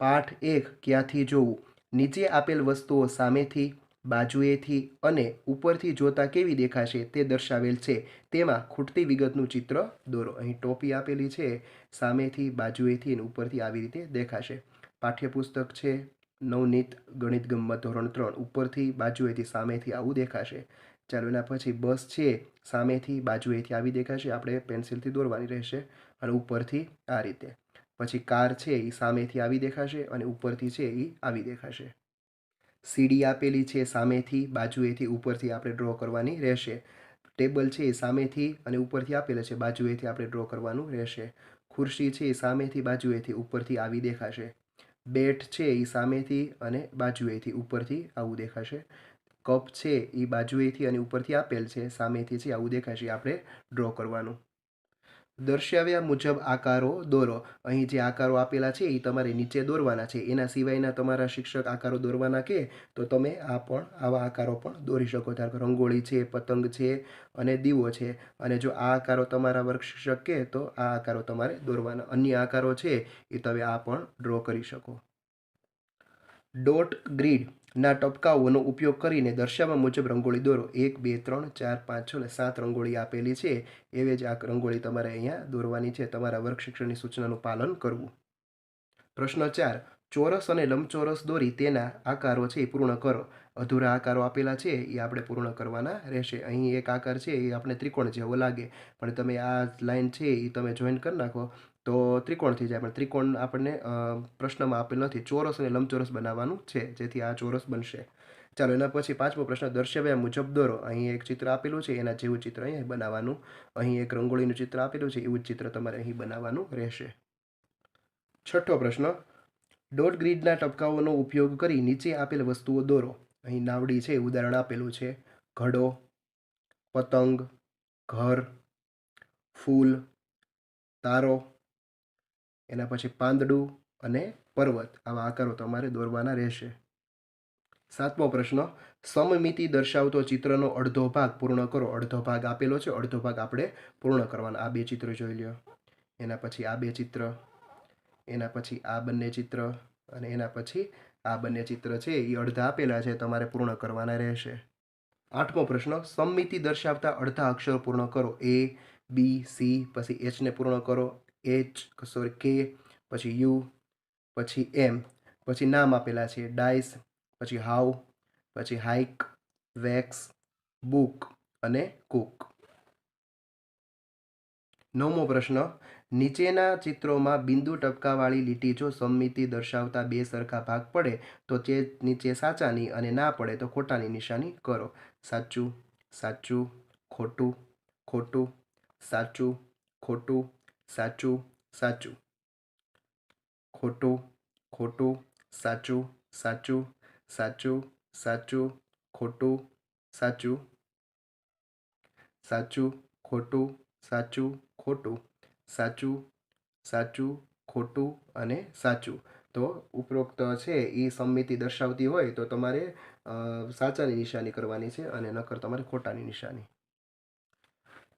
પાઠ એક ક્યાંથી જોવું? નીચે આપેલ વસ્તુઓ સામેથી, બાજુએથી અને ઉપરથી જોતા કેવી દેખાશે તે દર્શાવેલ છે. તેમાં ખૂટતી વિગતનું ચિત્ર દોરો. અહીં ટોપી આપેલી છે. સામેથી, બાજુએથી અને ઉપરથી આવી રીતે દેખાશે. પાઠ્યપુસ્તક છે. નવનીત ગણિત ગમ્મત ધોરણ ત્રણ. ઉપરથી, બાજુએથી, સામેથી આવું દેખાશે. ચાલો એના પછી બસ છે. સામેથી, બાજુએથી આવી દેખાશે. આપણે પેન્સિલથી દોરવાની રહેશે અને ઉપરથી આ રીતે. પછી કાર છે એ સામેથી આવી દેખાશે અને ઉપરથી છે એ આવી દેખાશે. સીડી આપેલી છે સામેથી, બાજુએથી ઉપરથી આપણે ડ્રો કરવાની રહેશે. ટેબલ છે એ સામેથી અને ઉપરથી આપેલા છે, બાજુએથી આપણે ડ્રો કરવાનું રહેશે. ખુરશી છે એ સામેથી, બાજુએથી ઉપરથી આવી દેખાશે. બેટ છે એ સામેથી અને બાજુએથી ઉપરથી આવું દેખાશે. કપ છે એ બાજુએથી અને ઉપરથી આપેલ છે, સામેથી છે આવું દેખાશે. આપણે ડ્રો કરવાનું. દર્શાવ્યા મુજબ આકારો દોરો. અહીં જે આકારો આપેલા છે એ તમારે નીચે દોરવાના છે. એના સિવાયના તમારા શિક્ષક આકારો દોરવાના કે, તો તમે આ પણ, આવા આકારો પણ દોરી શકો. ધારો કે રંગોળી છે, પતંગ છે અને દીવો છે. અને જો આ આકારો તમારા વર્ગ શિક્ષક કે, તો આ આકારો તમારે દોરવાના. અન્ય આકારો છે, એ તમે આ પણ ડ્રો કરી શકો. ડોટ ગ્રીડના ટપકાઓનો ઉપયોગ કરીને દર્શાવવા મુજબ રંગોળી દોરો. એક, બે, ત્રણ, ચાર, પાંચ, છ અને સાત રંગોળી આપેલી છે. એવી જ આ રંગોળી તમારે અહીંયા દોરવાની છે. તમારા વર્ગ શિક્ષણની સૂચનાનું પાલન કરવું. પ્રશ્ન ચાર. ચોરસ અને લંબચોરસ દોરી તેના આકારો છે એ પૂર્ણ કરો. અધૂરા આકારો આપેલા છે. એ આપણે પૂર્ણ કરવાના રહેશે. અહીં એક આકાર છે. એ આપણે ત્રિકોણ જેવો લાગે. પણ તમે આ લાઈન છે એ તમે જોઈન કરી નાખો. તો ત્રિકોણ થઈ જાય. પણ ત્રિકોણ આપણને પ્રશ્નમાં આપેલ નથી. ચોરસ અને લંબચોરસ બનાવવાનું છે. જેથી આ ચોરસ બનશે. ચાલો, એના પછી પાંચમો પ્રશ્ન. દર્શાવ્યા મુજબ દોરો. અહીં એક ચિત્ર આપેલું છે. એના જેવું ચિત્ર અહીં બનાવવાનું. અહીં એક રંગોળીનું ચિત્ર આપેલું છે. એવું ચિત્ર તમારે અહીં બનાવવાનું રહેશે. છઠ્ઠો પ્રશ્ન. ડોટ ગ્રીડના ટપકાઓનો ઉપયોગ કરી નીચે આપેલ વસ્તુઓ દોરો. અહીં નાવડી છે. ઉદાહરણ આપેલું છે. ઘડો, પતંગ, ઘર, ફૂલ, તારો એના પછી પાંદડું અને પર્વત, આવા આકારો તમારે દોરવાના રહેશે. સાતમો પ્રશ્ન, સમમિતિ દર્શાવતો ચિત્રનો અડધો ભાગ પૂર્ણ કરો. અડધો ભાગ આપેલો છે, અડધો ભાગ આપણે પૂર્ણ કરવાના. આ બે ચિત્ર જોઈ લ્યો. એના પછી આ બે ચિત્ર, એના પછી આ બંને ચિત્ર અને એના પછી આ બંને ચિત્ર છે, એ અડધા આપેલા છે, તમારે પૂર્ણ કરવાના રહેશે. આઠમો પ્રશ્ન, સમમિતિ દર્શાવતા અડધા અક્ષરો પૂર્ણ કરો. એ બી સી પછી એચને પૂર્ણ કરો. એચ સોરી કે પછી યુ પછી એમ પછી નામ આપેલા છે ડાઇસ પછી હાઉ, પછી હાઇક વેક્સ, બુક અને કુક. નવમો પ્રશ્ન, નીચેના ચિત્રોમાં બિંદુ ટપકાવાળી લીટી જો સમમિતિ દર્શાવતા બે સરખા ભાગ પડે, તો તે નીચે સાચાની અને ના પડે તો ખોટાની નિશાની કરો. સાચું સાચું, ખોટું ખોટું, સાચું, ખોટું સાચું સાચું. ખોટું ખોટું, સાચું સાચું સાચું સાચું, ખોટું, સાચું. સાચું, ખોટું સાચું ખોટું. સાચું સાચું, ખોટું અને સાચું. તો ઉપરોક્ત છે એ સંમિતિ દર્શાવતી હોય તો તમારે સાચાની નિશાની કરવાની છે અને નકર તમારે ખોટાની નિશાની.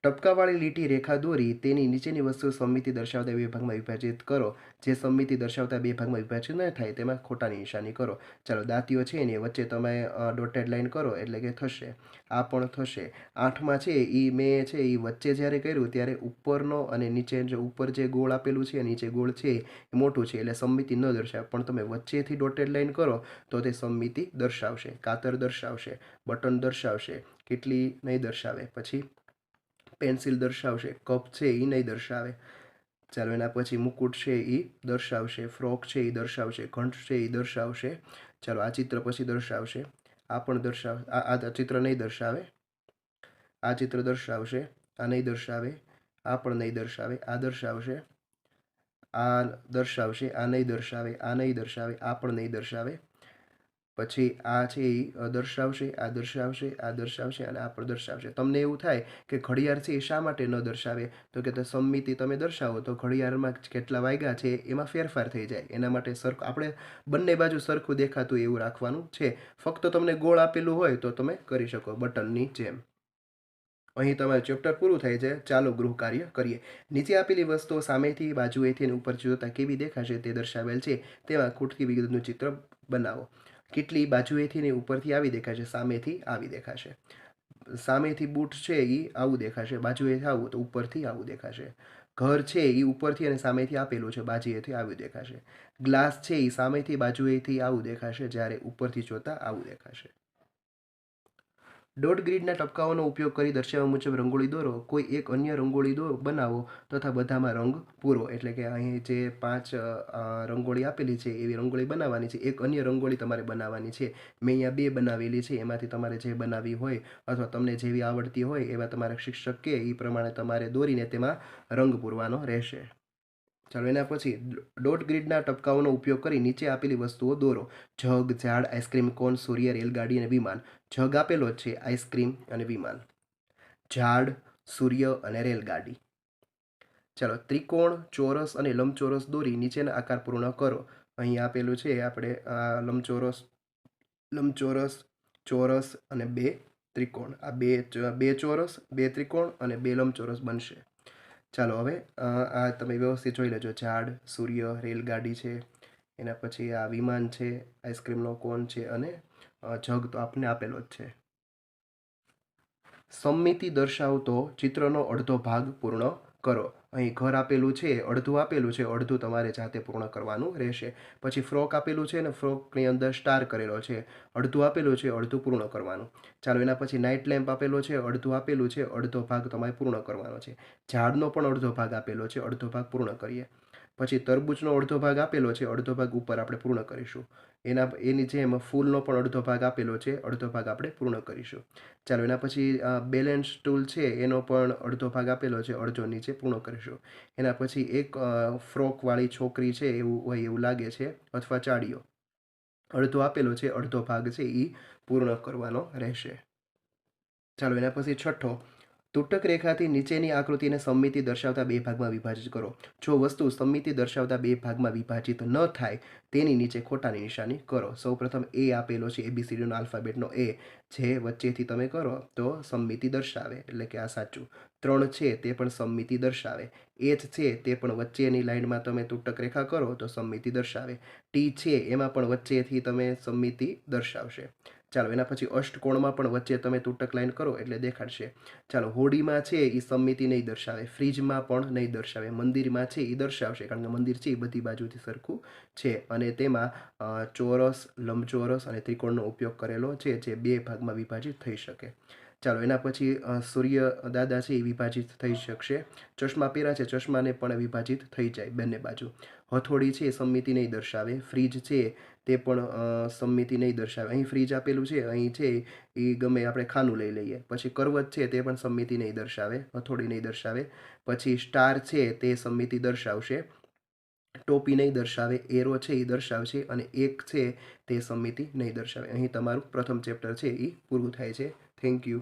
ટપકાવાળી લીટી રેખા દોરી તેની નીચેની વસ્તુ સંમિતિ દર્શાવતા બે ભાગમાં વિભાજિત કરો. જે સંમિતિ દર્શાવતા બે ભાગમાં વિભાજિત ન થાય તેમાં ખોટાની નિશાની કરો. ચાલો, દાંતીઓ છે એની વચ્ચે તમે ડોટેડ લાઇન કરો એટલે કે થશે. આ પણ થશે. આઠમાં છે એ મેં છે એ વચ્ચે જ્યારે કર્યું ત્યારે ઉપરનો અને નીચે જે ઉપર જે ગોળ આપેલું છે, નીચે ગોળ છે એ મોટું છે એટલે સંમિતિ ન દર્શાવે. પણ તમે વચ્ચેથી ડોટેડ લાઇન કરો તો તે સંમિતિ દર્શાવશે. કાતર દર્શાવશે. બટન દર્શાવશે. કેટલી નહીં દર્શાવે. પછી પેન્સિલ દર્શાવશે, કપ છે એ નહીં દર્શાવે. ચાલો એના પછી મુકુટ છે એ દર્શાવશે, ફ્રોક છે એ દર્શાવશે, ઘંટ છે એ દર્શાવશે. ચાલો આ ચિત્ર પછી દર્શાવશે. આ પણ દર્શાવ, આ આ ચિત્ર નહીં દર્શાવે. આ ચિત્ર દર્શાવશે, આ નહીં દર્શાવે, આ પણ નહીં દર્શાવે, આ દર્શાવશે. આ દર્શાવશે, આ નહીં દર્શાવે, આ નહીં દર્શાવે, આ પણ નહીં દર્શાવે. પછી આ છે એ દર્શાવશે, આ દર્શાવશે આ દર્શાવશે અને આ પણ દર્શાવશે તમને એવું થાય કે ઘડિયાળ છે એ શા માટે ન દર્શાવે? તો કે સંમિતિ તમે દર્શાવો, તો ઘડિયાળમાં કેટલા વાગ્યા છે એમાં ફેરફાર થઈ જાય. એના માટે સરખું આપણે બંને બાજુ સરખું દેખાતું એવું રાખવાનું છે. ફક્ત તમને ગોળ આપેલું હોય તો તમે કરી શકો, બટનની જેમ. અહીં તમારું ચેપ્ટર પૂરું થાય છે. ચાલો ગૃહ કાર્ય કરીએ. નીચે આપેલી વસ્તુઓ સામેથી, બાજુએથી અને ઉપર જોતા કેવી દેખાશે તે દર્શાવેલ છે. તેમાં ખૂટતી વિગતનું ચિત્ર બનાવો. કેટલી બાજુએથી ને ઉપરથી આવી દેખાશે? સામેથી આવી દેખાશે. સામેથી બૂટ છે એ આવું દેખાશે. બાજુએથી આવું, તો ઉપરથી આવું દેખાશે. ઘર છે એ ઉપરથી અને સામેથી આપેલું છે. બાજુએથી આવું દેખાશે. ગ્લાસ છે એ સામેથી બાજુએથી આવું દેખાશે. જ્યારે ઉપરથી જોતા આવું દેખાશે. ડોટ ગ્રીડના ટપકાઓનો ઉપયોગ કરી દર્શાવવા મુજબ રંગોળી દોરો, કોઈ એક અન્ય રંગોળી દોરો બનાવો તથા બધામાં રંગ પૂરો. એટલે કે અહીં જે પાંચ રંગોળી આપેલી છે, એવી રંગોળી બનાવવાની છે. એક અન્ય રંગોળી તમારે બનાવવાની છે. મેં અહીંયા બે બનાવેલી છે. એમાંથી તમારે જે બનાવવી હોય અથવા તમને જેવી આવડતી હોય એવા તમારા શિક્ષક કે એ પ્રમાણે તમારે દોરીને તેમાં રંગ પૂરવાનો રહેશે. ચાલો એના પછી ડોટ ગ્રીડના ટપકાઓનો ઉપયોગ કરી નીચે આપેલી વસ્તુઓ દોરો. જગ, ઝાડ, આઈસ્ક્રીમ, કોન, સૂર્ય, રેલગાડી અને વિમાન. જગ આપેલો છે આઈસ્ક્રીમ અને વિમાન. ઝાડ, સૂર્ય અને રેલગાડી. ચાલો, ત્રિકોણ, ચોરસ અને લંબચોરસ દોરી નીચેના આકાર પૂર્ણ કરો. અહીં આપેલું છે આપણે લંબચોરસ લંબચોરસ, ચોરસ અને બે ત્રિકોણ. આ બે બે ચોરસ, બે ત્રિકોણ અને બે લંબચોરસ બનશે. ચાલો હવે આ તમે વ્યવસ્થિત જોઈ લેજો. ઝાડ, સૂર્ય, રેલગાડી છે, એના પછી આ વિમાન છે, આઈસ્ક્રીમનો કોન છે અને જગ તો આપને આપેલો જ છે. સમિતિ દર્શાવતો ચિત્રનો અડધો ભાગ પૂર્ણ કરો. અહીં ઘર આપેલું છે, અડધું આપેલું છે, અડધું તમારે જાતે પૂર્ણ કરવાનું રહેશે. પછી ફ્રોક આપેલું છે ને ફ્રોકની અંદર સ્ટાર કરેલો છે, અડધું આપેલું છે, અડધું પૂર્ણ કરવાનું. ચાલો એના પછી નાઇટ લેમ્પ આપેલો છે, અડધું આપેલું છે, અડધો ભાગ તમારે પૂર્ણ કરવાનો છે. ઝાડનો પણ અડધો ભાગ આપેલો છે, અડધો ભાગ પૂર્ણ કરીએ. પછી તરબૂચનો અડધો ભાગ આપેલો છે, અડધો ભાગ ઉપર આપણે પૂર્ણ કરીશું. એના એની જેમ ફૂલનો પણ અડધો ભાગ આપેલો છે, અડધો ભાગ આપણે પૂર્ણ કરીશું. ચાલો, એના પછી બેલેન્સ ટૂલ છે, એનો પણ અડધો ભાગ આપેલો છે, અડધો નીચે પૂર્ણ કરીશું. એના પછી એક ફ્રોકવાળી છોકરી છે, એવું હોય એવું લાગે છે, અથવા ચાડીઓ અડધો આપેલો છે, અડધો ભાગ છે એ પૂર્ણ કરવાનો રહેશે. ચાલો, એના પછી છઠ્ઠો. તૂટક રેખાથી નીચેની આકૃતિને સમમિતિ દર્શાવતા બે ભાગમાં વિભાજિત કરો. જો વસ્તુ સમમિતિ દર્શાવતા બે ભાગમાં વિભાજિત ન થાય, તેની નીચે ખોટાની નિશાની કરો. સૌપ્રથમ એ આપેલો છે એબીસીડીનો આલ્ફાબેટનો એ જે વચ્ચેથી તમે કરો, તો સમમિતિ દર્શાવે, એટલે કે આ સાચું. ત્રણ છે, તે પણ સમમિતિ દર્શાવે. એચ છે, તે પણ વચ્ચેની લાઇનમાં તમે તૂટક રેખા કરો, તો સમમિતિ દર્શાવે. ટી છે, એમાં પણ વચ્ચેથી તમે સમમિતિ દર્શાવશે. ચાલો, એના પછી અષ્ટકોણમાં પણ વચ્ચે તમે તૂટક લાઈન કરો એટલે દેખાડશે. ચાલો, હોડીમાં છે એ સમિતિ નહીં દર્શાવે, ફ્રીજમાં પણ નહીં દર્શાવે, મંદિરમાં છે એ દર્શાવશે, કારણ કે મંદિર છે એ બધી બાજુથી સરખું છે. અને તેમાં ચોરસ, લંબચોરસ અને ત્રિકોણનો ઉપયોગ કરેલો છે, જે બે ભાગમાં વિભાજિત થઈ શકે. ચાલો, એના પછી સૂર્ય દાદા છે એ વિભાજિત થઈ શકશે. ચશ્મા પહેરા છે, ચશ્માને પણ વિભાજિત થઈ જાય બંને બાજુ. હથોડી છે એ સંમિતિ નહીં દર્શાવે. ફ્રીજ છે તે પણ સંમિતિ નહીં દર્શાવે. અહીં ફ્રીજ આપેલું છે, અહીં છે એ ગમે આપણે ખાનું લઈ લઈએ. પછી કરવત છે તે પણ સંમિતિ નહીં દર્શાવે, હથોડી નહીં દર્શાવે. પછી સ્ટાર છે તે સંમિતિ દર્શાવશે. ટોપી નહીં દર્શાવે, એરો છે એ દર્શાવશે અને એક છે તે સંમિતિ નહીં દર્શાવે. અહીં તમારું પ્રથમ ચેપ્ટર છે એ પૂરું થાય છે. Thank you